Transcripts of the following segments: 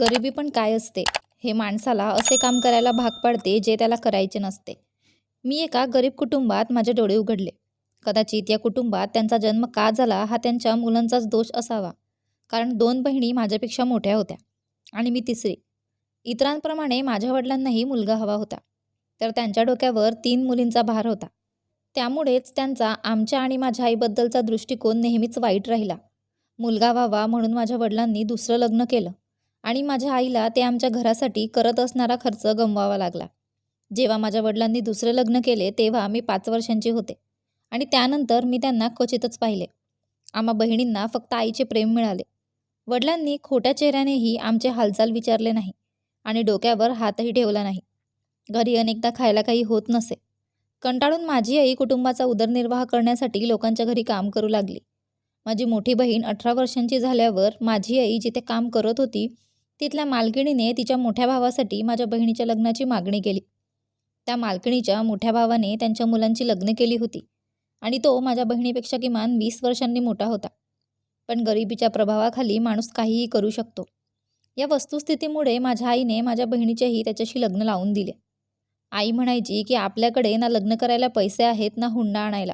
गरिबी पण काय असते? हे माणसाला असे काम करायला भाग पाडते जे त्याला करायचे नसते. मी एका गरीब कुटुंबात माझे डोळे उघडले. कदाचित या कुटुंबात त्यांचा जन्म का झाला हा त्यांच्या मुलांचाच दोष असावा. कारण दोन बहिणी माझ्यापेक्षा मोठ्या होत्या आणि मी तिसरी. इतरांप्रमाणे माझ्या वडिलांनाही मुलगा हवा होता. तर त्यांच्या डोक्यावर तीन मुलींचा भार होता. त्यामुळेच त्यांचा आमच्या आणि माझ्या आईबद्दलचा दृष्टिकोन नेहमीच वाईट राहिला. मुलगा व्हावा म्हणून माझ्या वडिलांनी दुसरं लग्न केलं. आणि माझ्या आईला ते आमच्या घरासाठी करत असणारा खर्च गमवावा लागला. जेव्हा माझ्या वडिलांनी दुसरे लग्न केले तेव्हा मी पाच वर्षांची होते आणि त्यानंतर मी त्यांना क्वचितच पाहिले. आम्हा बहिणींना फक्त आईचे प्रेम मिळाले. वडिलांनी खोट्या चेहऱ्यानेही आमचे हालचाल विचारले नाही आणि डोक्यावर हातही ठेवला नाही. घरी अनेकदा खायला काही होत नसे. कंटाळून माझी आई कुटुंबाचा उदरनिर्वाह करण्यासाठी लोकांच्या घरी काम करू लागली. माझी मोठी बहीण अठरा वर्षांची झाल्यावर माझी आई जिथे काम करत होती तिथल्या मालकिणीने तिच्या मोठ्या भावासाठी माझ्या बहिणीच्या लग्नाची मागणी केली. त्या मालकिणीच्या मोठ्या भावाने त्यांच्या मुलांची लग्न केली होती आणि तो माझ्या बहिणीपेक्षा किमान वीस वर्षांनी मोठा होता. पण गरिबीच्या प्रभावाखाली माणूस काहीही करू शकतो. या वस्तुस्थितीमुळे माझ्या आईने माझ्या बहिणीचेही त्याच्याशी लग्न लावून दिले. आई म्हणायची की आपल्याकडे ना लग्न करायला पैसे आहेत ना हुंडा आणायला.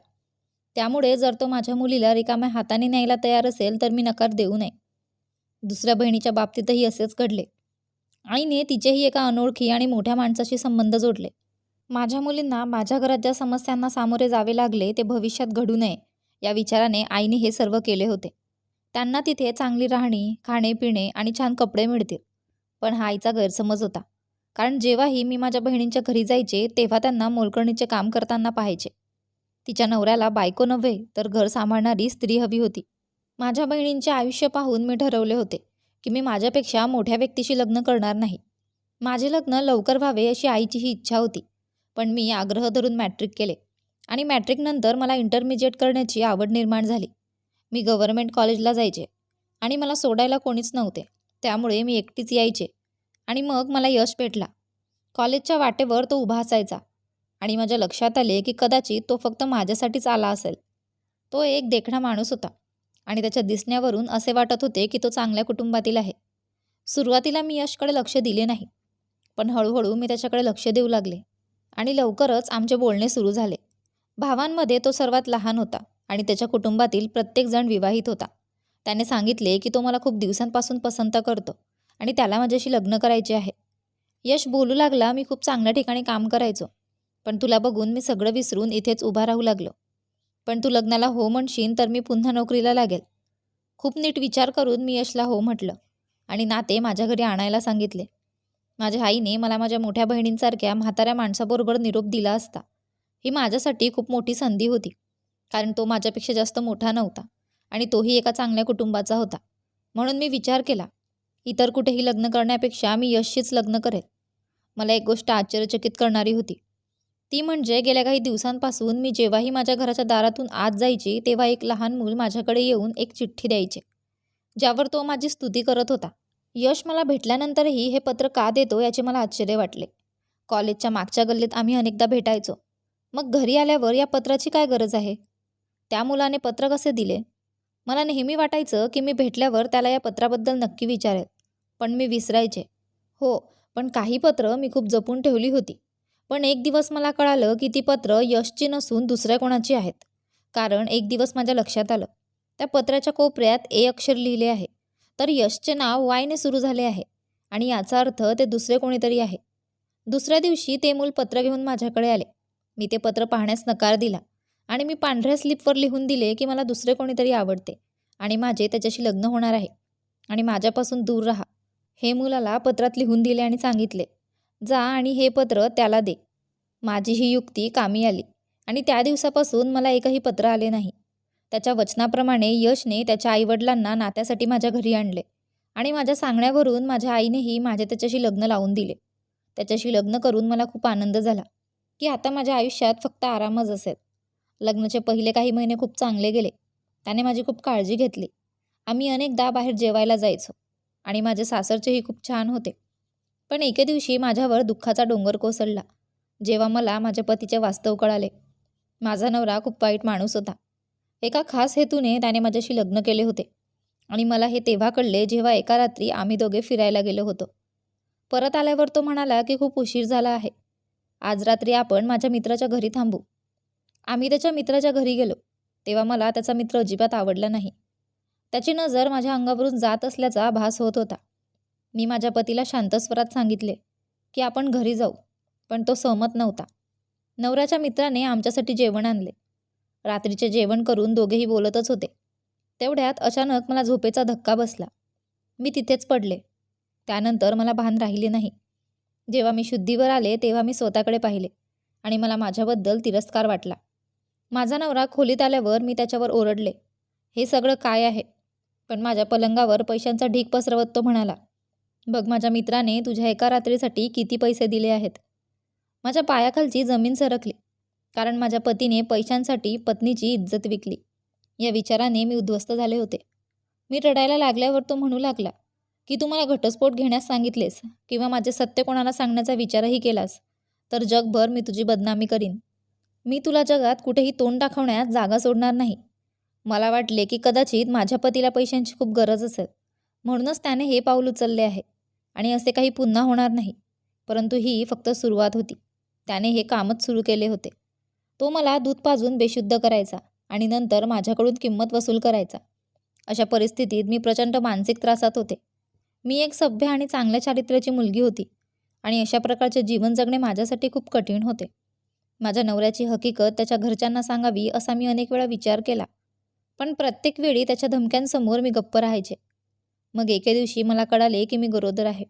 त्यामुळे जर तो माझ्या मुलीला रिकाम्या हाताने न्यायला तयार असेल तर मी नकार देऊ नये. दुसऱ्या बहिणीच्या बाबतीतही असेच घडले. आईने तिचेही एका अनोळखी आणि मोठ्या माणसाशी संबंध जोडले. माझ्या मुलींना माझ्या घरात ज्या समस्यांना सामोरे जावे लागले ते भविष्यात घडू नये या विचाराने आईने हे सर्व केले होते. त्यांना तिथे चांगली राहणी खाणे पिणे आणि छान कपडे मिळतील पण हा आईचा गैरसमज होता. कारण जेव्हाही मी माझ्या बहिणींच्या घरी जायचे तेव्हा त्यांना मोलकरणीचे काम करताना पाहायचे. तिच्या नवऱ्याला बायको नव्हे तर घर सांभाळणारी स्त्री हवी होती. माझ्या बहिणींचे आयुष्य पाहून मी ठरवले होते की मी माझ्यापेक्षा मोठ्या व्यक्तीशी लग्न करणार नाही. माझे लग्न लवकर व्हावे अशी आईची ही इच्छा होती पण मी आग्रह धरून मॅट्रिक केले आणि मॅट्रिकनंतर मला इंटरमिजिएट करण्याची आवड निर्माण झाली. मी गव्हर्मेंट कॉलेजला जायचे आणि मला सोडायला कोणीच नव्हते त्यामुळे मी एकटीच यायचे आणि मग मला यश भेटला. कॉलेजच्या वाटेवर तो उभा असायचा आणि माझ्या लक्षात आले की कदाचित तो फक्त माझ्यासाठीच आला असेल. तो एक देखणा माणूस होता. आणि त्याच्या दिसण्यावरून असे वाटत होते की तो चांगल्या कुटुंबातील आहे. सुरुवातीला मी यशकडे लक्ष दिले नाही पण हळूहळू मी त्याच्याकडे लक्ष देऊ लागले आणि लवकरच आमचे बोलणे सुरू झाले. भावांमध्ये तो सर्वात लहान होता आणि त्याच्या कुटुंबातील प्रत्येकजण विवाहित होता. त्याने सांगितले की तो मला खूप दिवसांपासून पसंत करतो आणि त्याला माझ्याशी लग्न करायचे आहे. यश बोलू लागला मी खूप चांगल्या ठिकाणी काम करायचो पण तुला बघून मी सगळं विसरून इथेच उभा राहू लागलो. पण तू लग्नाला हो म्हणशील तर मी पुन्हा नोकरीला लागेल. खूप नीट विचार करून मी यशला हो म्हटलं आणि नाते माझ्या घरी आणायला सांगितले. माझ्या आईने मला माझ्या मोठ्या बहिणींसारख्या म्हाताऱ्या माणसाबरोबर निरोप दिला असता. ही माझ्यासाठी खूप मोठी संधी होती कारण तो माझ्यापेक्षा जास्त मोठा नव्हता आणि तोही एका चांगल्या कुटुंबाचा होता. म्हणून मी विचार केला इतर कुठेही लग्न करण्यापेक्षा मी यशशीच लग्न करेल. मला एक गोष्ट आश्चर्यचकित करणारी होती. ती म्हणजे गेल्या काही दिवसांपासून मी जेव्हाही माझ्या घराच्या दारातून आत जायची तेव्हा एक लहान मूल माझ्याकडे येऊन एक चिठ्ठी द्यायचे ज्यावर तो माझी स्तुती करत होता. यश मला भेटल्यानंतरही हे पत्र का देतो याचे मला आश्चर्य वाटले. कॉलेजच्या मागच्या गल्लीत आम्ही अनेकदा भेटायचो. मग घरी आल्यावर या पत्राची काय गरज आहे? त्या मुलाने पत्र कसे दिले? मला नेहमी वाटायचं की मी भेटल्यावर त्याला या पत्राबद्दल नक्की विचारेल पण मी विसरायचे. हो पण काही पत्र मी खूप जपून ठेवली होती. पण एक दिवस मला कळालं की ती पत्र यशची नसून दुसऱ्या कोणाची आहेत. कारण एक दिवस माझ्या लक्षात आलं. त्या पत्राच्या कोपऱ्यात ए अक्षर लिहिले आहे. तर यशचे नाव वायने सुरू झाले आहे. आणि याचा अर्थ ते दुसरे कोणीतरी आहे. दुसऱ्या दिवशी ते मूल पत्र घेऊन माझ्याकडे आले. मी ते पत्र पाहण्यास नकार दिला. आणि मी पांढऱ्या स्लिपवर लिहून दिले की मला दुसरे कोणीतरी आवडते. आणि माझे त्याच्याशी लग्न होणार आहे. आणि माझ्यापासून दूर राहा. हे मुलाला पत्रात लिहून दिले आणि सांगितले. जा आणि हे पत्र त्याला दे. माझी ही युक्ती कामी आली आणि त्या दिवसापासून मला एकही पत्र आले नाही. त्याच्या वचनाप्रमाणे यशने त्याच्या आईवडिलांना नात्यासाठी माझ्या घरी आणले आणि माझ्या सांगण्यावरून माझ्या आईनेही माझे त्याच्याशी लग्न लावून दिले. त्याच्याशी लग्न करून मला खूप आनंद झाला की आता माझ्या आयुष्यात फक्त आरामच असेल. लग्नाचे पहिले काही महिने खूप चांगले गेले. त्याने माझी खूप काळजी घेतली. आम्ही अनेकदा बाहेर जेवायला जायचो आणि माझे सासरचेही खूप छान होते. पण एके दिवशी माझ्यावर दुःखाचा डोंगर कोसळला जेव्हा मला माझ्या पतीचे वास्तव कळाले. माझा नवरा खूप वाईट माणूस होता. एका खास हेतूने त्याने माझ्याशी लग्न केले होते आणि मला हे तेव्हा कळले जेव्हा एका रात्री आम्ही दोघे फिरायला गेलो होतो. परत आल्यावर तो म्हणाला की खूप उशीर झाला आहे. आज रात्री आपण माझ्या मित्राच्या घरी थांबू. आम्ही त्याच्या मित्राच्या घरी गेलो तेव्हा मला त्याचा मित्र अजिबात आवडला नाही. त्याची नजर माझ्या अंगावरून जात असल्याचा भास होत होता. मी माझ्या पतीला शांत स्वरात सांगितले की आपण घरी जाऊ पण तो सहमत नव्हता. नवऱ्याच्या मित्राने आमच्यासाठी जेवण आणले. रात्रीचे जेवण करून दोघेही बोलतच होते. तेवढ्यात अचानक मला झोपेचा धक्का बसला. मी तिथेच पडले. त्यानंतर मला भान राहिले नाही. जेव्हा मी शुद्धीवर आले तेव्हा मी स्वतःकडे पाहिले आणि मला माझ्याबद्दल तिरस्कार वाटला. माझा नवरा खोलीत आल्यावर मी त्याच्यावर ओरडले. हे सगळं काय आहे? पण माझ्या पलंगावर पैशांचा ढीक पसरवत तो म्हणाला बघ माझ्या मित्राने तुझ्या एका रात्रीसाठी किती पैसे दिले आहेत? माझ्या पायाखालची जमीन सरकली कारण माझ्या पतीने पैशांसाठी पत्नीची इज्जत विकली. या विचाराने मी उद्ध्वस्त झाले होते. मी रडायला लागल्यावर तो म्हणू लागला की तू मला घटस्फोट घेण्यास सांगितलेस किंवा माझे सत्य कोणाला सांगण्याचा विचारही केलास तर जगभर मी तुझी बदनामी करीन. मी तुला जगात कुठेही तोंड दाखवण्यात जागा सोडणार नाही. मला वाटले की कदाचित माझ्या पतीला पैशांची खूप गरज असेल. म्हणूनच त्याने हे पाऊल उचलले आहे. आणि असे काही पुन्हा होणार नाही. परंतु ही फक्त सुरुवात होती. त्याने हे कामच सुरू केले होते. तो मला दूध पाजून बेशुद्ध करायचा आणि नंतर माझ्याकडून किंमत वसूल करायचा. अशा परिस्थितीत मी प्रचंड मानसिक त्रासात होते. मी एक सभ्य आणि चांगल्या चारित्र्याची मुलगी होती. आणि अशा प्रकारचे जीवन जगणे माझ्यासाठी खूप कठीण होते. माझ्या नवऱ्याची हकीकत त्याच्या घरच्यांना सांगावी असा मी अनेक वेळा विचार केला. पण प्रत्येक वेळी त्याच्या धमक्यांसमोर मी गप्प राहायचे. मग एके दिवशी मला कळाले की मी गरोदर आहे.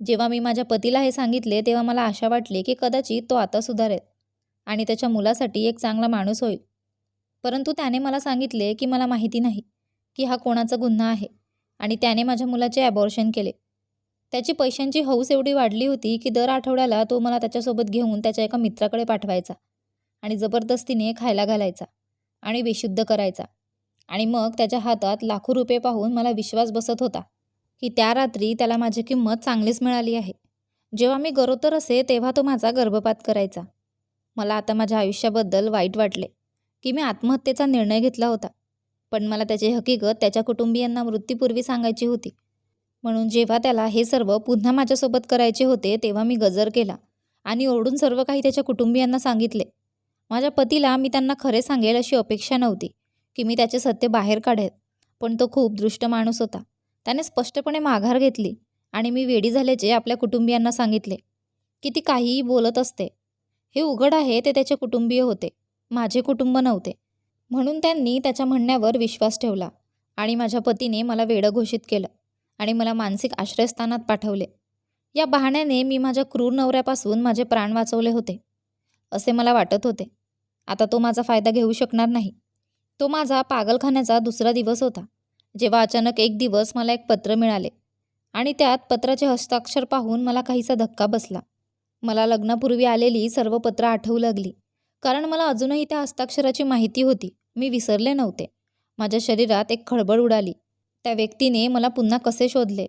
जेव्हा मी माझ्या पतीला हे सांगितले तेव्हा मला आशा वाटली की कदाचित तो आता सुधारेल आणि त्याच्या मुलासाठी एक चांगला माणूस होईल. परंतु त्याने मला सांगितले की मला माहिती नाही की हा कोणाचा गुन्हा आहे आणि त्याने माझ्या मुलाचे ॲबॉर्शन केले. त्याची पैशांची हौस एवढी वाढली होती की दर आठवड्याला तो मला त्याच्यासोबत घेऊन त्याच्या एका मित्राकडे पाठवायचा आणि जबरदस्तीने खायला घालायचा आणि बेशुद्ध करायचा. आणि मग त्याच्या हातात लाखो रुपये पाहून मला विश्वास बसत होता की त्या रात्री त्याला माझी किंमत चांगलीच मिळाली आहे. जेव्हा मी गरोदर असे तेव्हा तो माझा गर्भपात करायचा. मला आता माझ्या आयुष्याबद्दल वाईट वाटले की मी आत्महत्येचा निर्णय घेतला होता. पण मला त्याची हकीकत त्याच्या कुटुंबियांना मृत्यूपूर्वी सांगायची होती. म्हणून जेव्हा त्याला हे सर्व पुन्हा माझ्यासोबत करायचे होते तेव्हा मी गजर केला आणि ओरडून सर्व काही त्याच्या कुटुंबियांना सांगितले. माझ्या पतीला मी त्यांना खरे सांगेल अशी अपेक्षा नव्हती. की मी त्याचे सत्य बाहेर काढेल. पण तो खूप दृष्ट माणूस होता. त्याने स्पष्टपणे माघार घेतली आणि मी वेडी झाल्याचे आपल्या कुटुंबियांना सांगितले. की ती काहीही बोलत असते. हे उघड आहे ते त्याचे कुटुंबीय होते. माझे कुटुंब नव्हते. म्हणून त्यांनी त्याच्या म्हणण्यावर विश्वास ठेवला आणि माझ्या पतीने मला वेडं घोषित केलं आणि मला मानसिक आश्रयस्थानात पाठवले. या बहाण्याने मी माझ्या क्रूर नवऱ्यापासून माझे प्राण वाचवले होते. असे मला वाटत होते. आता तो माझा फायदा घेऊ शकणार नाही. तो माझा पागलखान्याचा दुसरा दिवस होता जेव्हा अचानक एक दिवस मला एक पत्र मिळाले आणि त्यात पत्राचे हस्ताक्षर पाहून मला काहीसा धक्का बसला. मला लग्नापूर्वी आलेली सर्व पत्र आठवू लागली कारण मला अजूनही त्या हस्ताक्षराची माहिती होती. मी विसरले नव्हते. माझ्या शरीरात एक खळबळ उडाली. त्या व्यक्तीने मला पुन्हा कसे शोधले?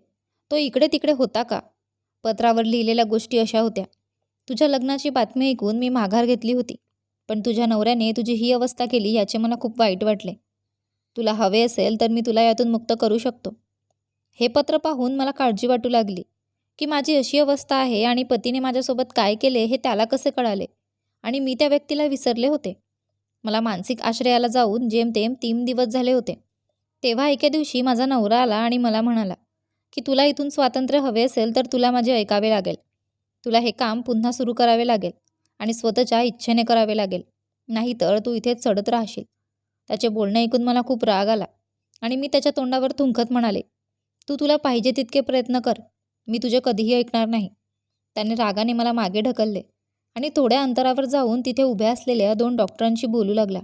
तो इकडे तिकडे होता का? पत्रावर लिहिलेल्या गोष्टी अशा होत्या. तुझ्या लग्नाची बातमी ऐकून मी माघार घेतली होती. पण तुझ्या नवऱ्याने तुझी ही अवस्था केली याचे मला खूप वाईट वाटले. तुला हवे असेल तर मी तुला यातून मुक्त करू शकतो. हे पत्र पाहून मला काळजी वाटू लागली की माझी अशी अवस्था आहे आणि पतीने माझ्यासोबत काय केले हे त्याला कसे कळाले? आणि मी त्या व्यक्तीला विसरले होते. मला मानसिक आश्रयाला जाऊन जेमतेम तीन दिवस झाले होते. तेव्हा एके दिवशी माझा नवरा आला आणि मला म्हणाला की तुला इथून स्वातंत्र्य हवे असेल तर तुला माझे ऐकावे लागेल. तुला हे काम पुन्हा सुरू करावे लागेल. आणि स्वतःच्या इच्छेने करावे लागेल. नाहीतर तू इथेच चढत राहशील. त्याचे बोलणे ऐकून मला खूप राग आला आणि मी त्याच्या तोंडावर थुंकत म्हणाले तू तुला पाहिजे तितके प्रयत्न कर. मी तुझे कधीही ऐकणार नाही. त्याने रागाने मला मागे ढकलले आणि थोड्या अंतरावर जाऊन तिथे उभ्या असलेल्या दोन डॉक्टरांशी बोलू लागला.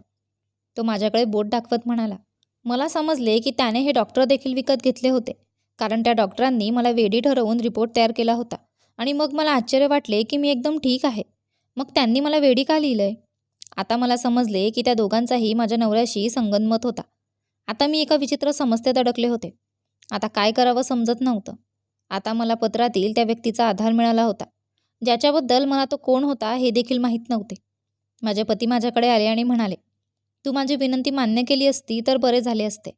तो माझ्याकडे बोट दाखवत म्हणाला मला समजले की त्याने हे डॉक्टर देखील विकत घेतले होते कारण त्या डॉक्टरांनी मला वेडी ठरवून रिपोर्ट तयार केला होता आणि मग मला आश्चर्य वाटले की मी एकदम ठीक आहे. मग त्यांनी मला वेडी का लिहिलं आहे आता मला समजले की त्या दोघांचाही माझ्या नवऱ्याशी संगनमत होता. आता मी एका विचित्र समस्येत अडकले होते. आता काय करावं समजत नव्हतं. आता मला पत्रातील त्या व्यक्तीचा आधार मिळाला होता. ज्याच्याबद्दल मला तो कोण होता हे देखील माहीत नव्हते. माझे पती माझ्याकडे आले आणि म्हणाले तू माझी विनंती मान्य केली असती तर बरे झाले असते.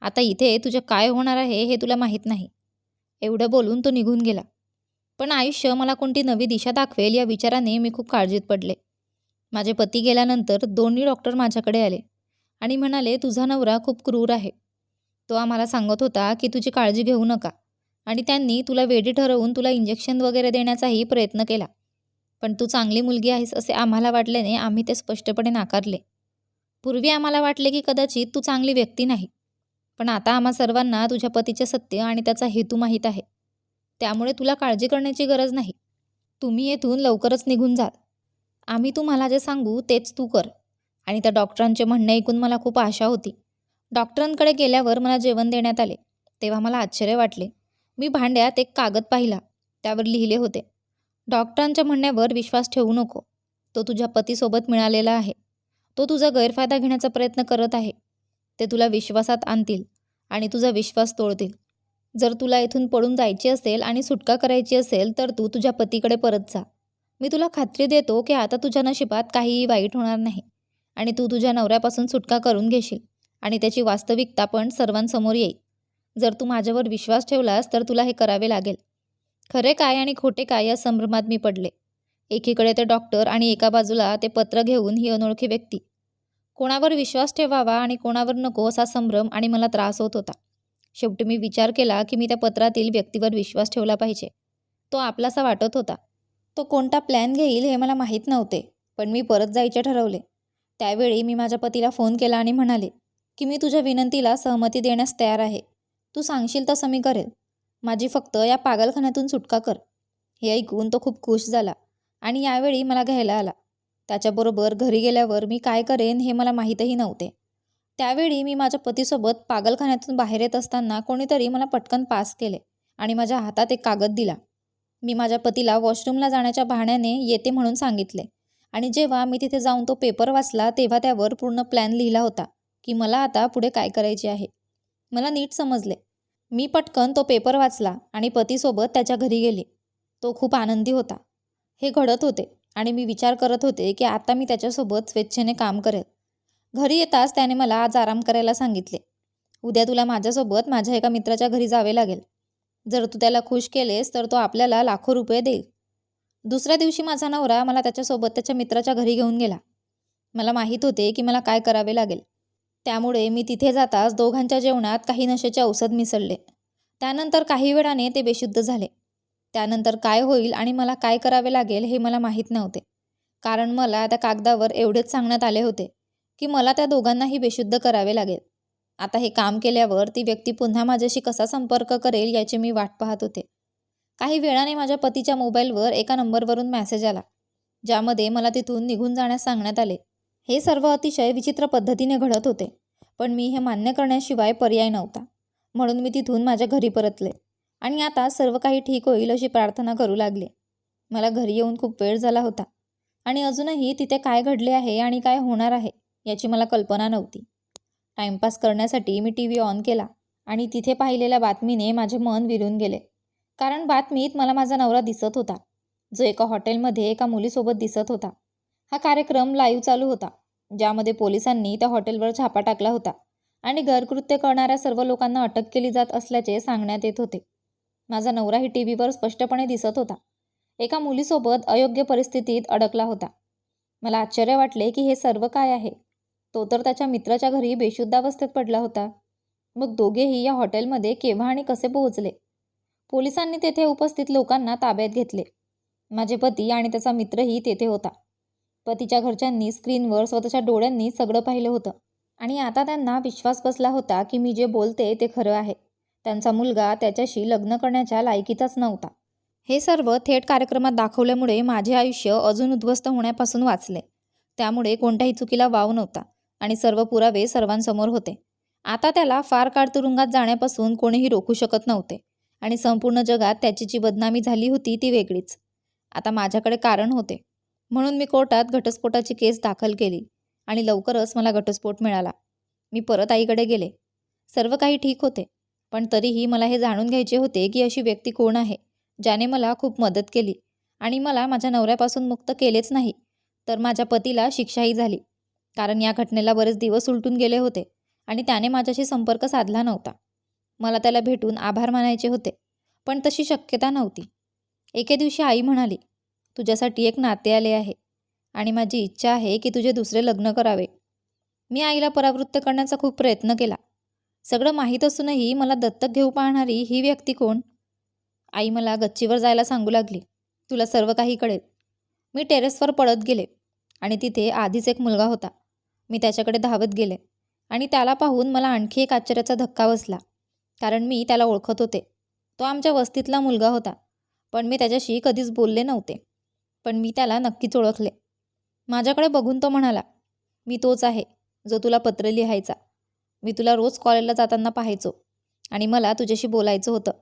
आता इथे तुझं काय होणार आहे हे तुला माहीत नाही. एवढं बोलून तो निघून गेला. पण आयुष्य मला कोणती नवी दिशा दाखवेल या विचाराने मी खूप काळजीत पडले. माझे पती गेल्यानंतर दोन्ही डॉक्टर माझ्याकडे आले आणि म्हणाले तुझा नवरा खूप क्रूर आहे. तो आम्हाला सांगत होता की तुझी काळजी घेऊ नका आणि त्यांनी तुला वेडी ठरवून तुला इंजेक्शन वगैरे देण्याचाही प्रयत्न केला. पण तू चांगली मुलगी आहेस असे आम्हाला वाटल्याने आम्ही ते स्पष्टपणे नाकारले. पूर्वी आम्हाला वाटले की कदाचित तू चांगली व्यक्ती नाही. पण आता आम्हा सर्वांना तुझ्या पतीचे सत्य आणि त्याचा हेतू माहीत आहे. त्यामुळे तुला काळजी करण्याची गरज नाही. तुम्ही येथून लवकरच निघून जाल. आम्ही तुम्हाला जे सांगू तेच तू कर. आणि त्या डॉक्टरांचे म्हणणे ऐकून मला खूप आशा होती. डॉक्टरांकडे गेल्यावर मला जेवण देण्यात आले. तेव्हा मला आश्चर्य वाटले. मी भांड्यात एक कागद पाहिला. त्यावर लिहिले होते. डॉक्टरांच्या म्हणण्यावर विश्वास ठेवू नको. तो तुझ्या पतीसोबत मिळालेला आहे. तो तुझा गैरफायदा घेण्याचा प्रयत्न करत आहे. ते तुला विश्वासात आणतील आणि तुझा विश्वास तोडतील. जर तुला इथून पडून जायची असेल आणि सुटका करायची असेल तर तू तुझ्या पतीकडे परत जा. मी तुला खात्री देतो की आता तुझ्या नशिबात काहीही वाईट होणार नाही आणि तू तुझ्या नवऱ्यापासून सुटका करून घेशील आणि त्याची वास्तविकता पण सर्वांसमोर येईल. जर तू माझ्यावर विश्वास ठेवलास तर तुला हे करावे लागेल. खरे काय आणि खोटे काय या संभ्रमात मी पडले. एकीकडे ते डॉक्टर आणि एका बाजूला ते पत्र घेऊन ही अनोळखी व्यक्ती. कोणावर विश्वास ठेवावा आणि कोणावर नको असा संभ्रम आणि मला त्रास होत होता. शेवटी मी विचार केला की मी त्या पत्रातील व्यक्तीवर विश्वास ठेवला पाहिजे. तो आपलासा वाटत होता. तो कोणता प्लॅन घेईल हे मला माहीत नव्हते पण मी परत जायचे ठरवले. त्यावेळी मी माझ्या पतीला फोन केला आणि म्हणाले की मी तुझ्या विनंतीला सहमती देण्यास तयार आहे. तू सांगशील तसं मी करेल. माझी फक्त या पागलखान्यातून सुटका कर. हे ऐकून तो खूप खुश झाला आणि यावेळी मला घ्यायला आला. त्याच्याबरोबर घरी गेल्यावर मी काय करेन हे मला माहीतही नव्हते. त्यावेळी मी माझ्या पतीसोबत पागलखान्यातून बाहेर येत असताना कोणीतरी मला पटकन पास केले आणि माझ्या हातात एक कागद दिला. मी माझ्या पतीला वॉशरूमला जाण्याच्या बहाण्याने येते म्हणून सांगितले आणि जेव्हा मी तिथे जाऊन तो पेपर वाचला तेव्हा त्यावर पूर्ण प्लॅन लिहिला होता की मला आता पुढे काय करायचे आहे. मला नीट समजले. मी पटकन तो पेपर वाचला आणि पतीसोबत त्याच्या घरी गेले. तो खूप आनंदी होता. हे घडत होते आणि मी विचार करत होते की आता मी त्याच्यासोबत स्वेच्छेने काम करेल. घरी येताच त्याने मला आज आराम करायला सांगितले. उद्या तुला माझ्यासोबत माझ्या एका मित्राच्या घरी जावे लागेल. जर तू त्याला खुश केलेस तर तो आपल्याला लाखो रुपये देईल. दुसऱ्या दिवशी माझा नवरा मला त्याच्यासोबत त्याच्या मित्राच्या घरी घेऊन गेला. मला माहीत होते की मला काय करावे लागेल. त्यामुळे मी तिथे जाताच दोघांच्या जेवणात काही नशेचे औषध मिसळले. त्यानंतर काही वेळाने ते बेशुद्ध झाले. त्यानंतर काय होईल आणि मला काय करावे लागेल हे मला माहीत नव्हते. कारण मला त्या कागदावर एवढेच सांगण्यात आले होते. की मला त्या दोघांनाही बेशुद्ध करावे लागेल. आता हे काम केल्यावर ती व्यक्ती पुन्हा माझ्याशी कसा संपर्क करेल याची मी वाट पाहत होते. काही वेळाने माझ्या पतीच्या मोबाईलवर एका नंबरवरून मेसेज आला ज्यामध्ये मला तिथून निघून जाण्यास सांगण्यात आले. हे सर्व अतिशय विचित्र पद्धतीने घडत होते पण मी हे मान्य करण्याशिवाय पर्याय नव्हता. म्हणून मी तिथून माझ्या घरी परतले आणि आता सर्व काही ठीक होईल अशी प्रार्थना करू लागले. मला घरी येऊन खूप वेळ झाला होता आणि अजूनही तिथे काय घडले आहे आणि काय होणार आहे याची मला कल्पना नव्हती. टाईमपास करण्यासाठी मी टी व्ही ऑन केला आणि तिथे पाहिलेल्या बातमीने माझे मन विरून गेले. कारण बातमीत मला माझा नवरा दिसत होता. जो एका हॉटेलमध्ये एका मुलीसोबत दिसत होता. हा कार्यक्रम लाईव्ह चालू होता ज्यामध्ये पोलिसांनी त्या हॉटेलवर छापा टाकला होता आणि घरकृत्य करणाऱ्या सर्व लोकांना अटक केली जात असल्याचे सांगण्यात येत होते. माझा नवराही टी व्हीवर स्पष्टपणे दिसत होता. एका मुलीसोबत अयोग्य परिस्थितीत अडकला होता. मला आश्चर्य वाटले की हे सर्व काय आहे? तो तर त्याच्या मित्राच्या घरी बेशुद्धावस्थेत पडला होता. मग दोघेही या हॉटेलमध्ये केव्हा आणि कसे पोहोचले? पोलिसांनी तेथे उपस्थित लोकांना ताब्यात घेतले. माझे पती आणि त्याचा मित्रही तेथे होता. पतीच्या घरच्यांनी स्क्रीनवर स्वतःच्या डोळ्यांनी सगळं पाहिलं होतं. आणि आता त्यांना विश्वास बसला होता की मी जे बोलते ते खरं आहे. त्यांचा मुलगा त्याच्याशी लग्न करण्याच्या लायकीचाच नव्हता. हे सर्व थेट कार्यक्रमात दाखवल्यामुळे माझे आयुष्य अजून उद्ध्वस्त होण्यापासून वाचले. त्यामुळे कोणत्याही चुकीला वाव नव्हता. आणि सर्व पुरावे सर्वांसमोर होते. आता त्याला फार काळ तुरुंगात जाण्यापासून कोणीही रोखू शकत नव्हते आणि संपूर्ण जगात त्याची जी बदनामी झाली होती ती वेगळीच. आता माझ्याकडे कारण होते. म्हणून मी कोर्टात घटस्फोटाची केस दाखल केली आणि लवकरच मला घटस्फोट मिळाला. मी परत आईकडे गेले. सर्व काही ठीक होते पण तरीही मला हे जाणून घ्यायचे होते की अशी व्यक्ती कोण आहे ज्याने मला खूप मदत केली आणि मला माझ्या नवऱ्यापासून मुक्त केलेच नाही तर माझ्या पतीला शिक्षाही झाली. कारण या घटनेला बरेच दिवस उलटून गेले होते आणि त्याने माझ्याशी संपर्क साधला नव्हता. मला त्याला भेटून आभार मानायचे होते पण तशी शक्यता नव्हती. एके दिवशी आई म्हणाली तुझ्यासाठी एक नाते आले आहे आणि माझी इच्छा आहे की तुझे दुसरे लग्न करावे. मी आईला परावृत्त करण्याचा खूप प्रयत्न केला. सगळं माहीत असूनही मला दत्तक घेऊ पाहणारी ही व्यक्ती कोण? आई मला गच्चीवर जायला सांगू लागली तुला सर्व काही कळेल. मी टेरेसवर पळत गेले आणि तिथे आधीच एक मुलगा होता. मी त्याच्याकडे धावत गेले आणि त्याला पाहून मला आणखी एक आश्चर्याचा धक्का बसला कारण मी त्याला ओळखत होते. तो आमच्या वस्तीतला मुलगा होता पण मी त्याच्याशी कधीच बोलले नव्हते. पण मी त्याला नक्कीच ओळखले. माझ्याकडे बघून तो म्हणाला मी तोच आहे जो तुला पत्र लिहायचा. मी तुला रोज कॉलेजला जाताना पाहायचो आणि मला तुझ्याशी बोलायचं होतं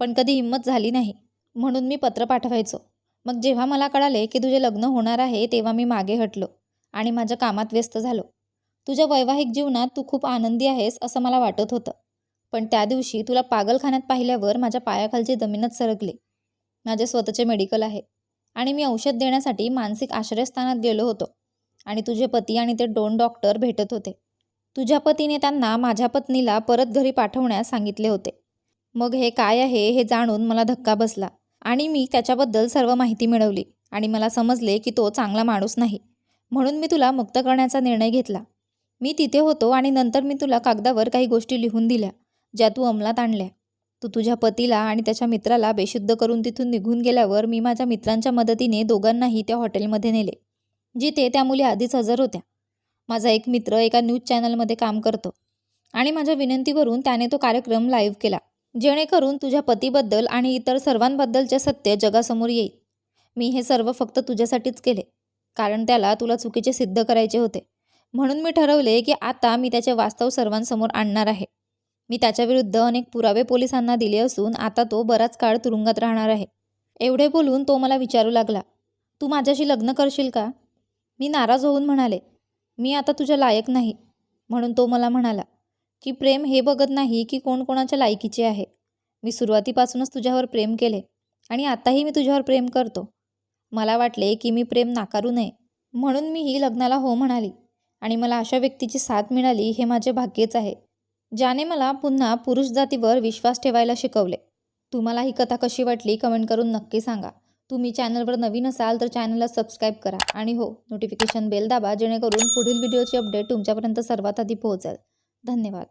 पण कधी हिंमत झाली नाही म्हणून मी पत्र पाठवायचो. मग जेव्हा मला कळाले की तुझे लग्न होणार आहे तेव्हा मी मागे हटलो. आणि माझ्या कामात व्यस्त झालो. तुझ्या वैवाहिक जीवनात तू खूप आनंदी आहेस असं मला वाटत होतं. पण त्या दिवशी तुला पागलखान्यात पाहिल्यावर माझ्या पायाखालची जमीनच सरकली. माझे स्वतःचे मेडिकल आहे. आणि मी औषध देण्यासाठी मानसिक आश्रयस्थानात गेलो होतो. आणि तुझे पती आणि ते दोन डॉक्टर भेटत होते. तुझ्या पतीने त्यांना माझ्या पत्नीला परत घरी पाठवण्यास सांगितले होते. मग हे काय आहे हे जाणून मला धक्का बसला. आणि मी त्याच्याबद्दल सर्व माहिती मिळवली. आणि मला समजले की तो चांगला माणूस नाही. म्हणून मी तुला मुक्त करण्याचा निर्णय घेतला. मी तिथे होतो आणि नंतर मी तुला कागदावर काही गोष्टी लिहून दिल्या ज्या तू अंमलात आणल्या. तू तुझ्या पतीला आणि त्याच्या मित्राला बेशुद्ध करून तिथून निघून गेल्यावर मी माझ्या मित्रांच्या मदतीने दोघांनाही त्या हॉटेलमध्ये नेले जिथे त्या मुली आधीच हजर होत्या. माझा एक मित्र एका न्यूज चॅनलमध्ये काम करतो आणि माझ्या विनंतीवरून त्याने तो कार्यक्रम लाईव्ह केला जेणेकरून तुझ्या पतीबद्दल आणि इतर सर्वांबद्दलचे सत्य जगासमोर येईल. मी हे सर्व फक्त तुझ्यासाठीच केले. कारण त्याला तुला चुकीचे सिद्ध करायचे होते. म्हणून मी ठरवले की आता मी त्याचे वास्तव सर्वांसमोर आणणार आहे. मी त्याच्याविरुद्ध अनेक पुरावे पोलिसांना दिले असून आता तो बराच काळ तुरुंगात राहणार आहे. एवढे बोलून तो मला विचारू लागला. तू माझ्याशी लग्न करशील का? मी नाराज होऊन म्हणाले मी आता तुझ्या लायक नाही. म्हणून तो मला म्हणाला की प्रेम हे बघत नाही की कोण कोणाच्या लायकीचे आहे. मी सुरुवातीपासूनच तुझ्यावर प्रेम केले आणि आताही मी तुझ्यावर प्रेम करतो. मला वाटले की मी प्रेम नाकारू नये. म्हणून मी ही लग्नाला हो म्हणाली आणि मला अशा व्यक्तीची साथ मिळाली हे माझे भाग्यच आहे. ज्याने मला पुन्हा पुरुष जातीवर विश्वास ठेवायला शिकवले. तुम्हाला ही कथा कशी वाटली कमेंट करून नक्की सांगा. तुम्ही चॅनलवर नवीन असाल तर चॅनलला सबस्क्राईब करा आणि हो नोटिफिकेशन बेल दाबा जेणेकरून पुढील व्हिडिओची अपडेट तुमच्यापर्यंत सर्वात आधी पोहोचेल. धन्यवाद.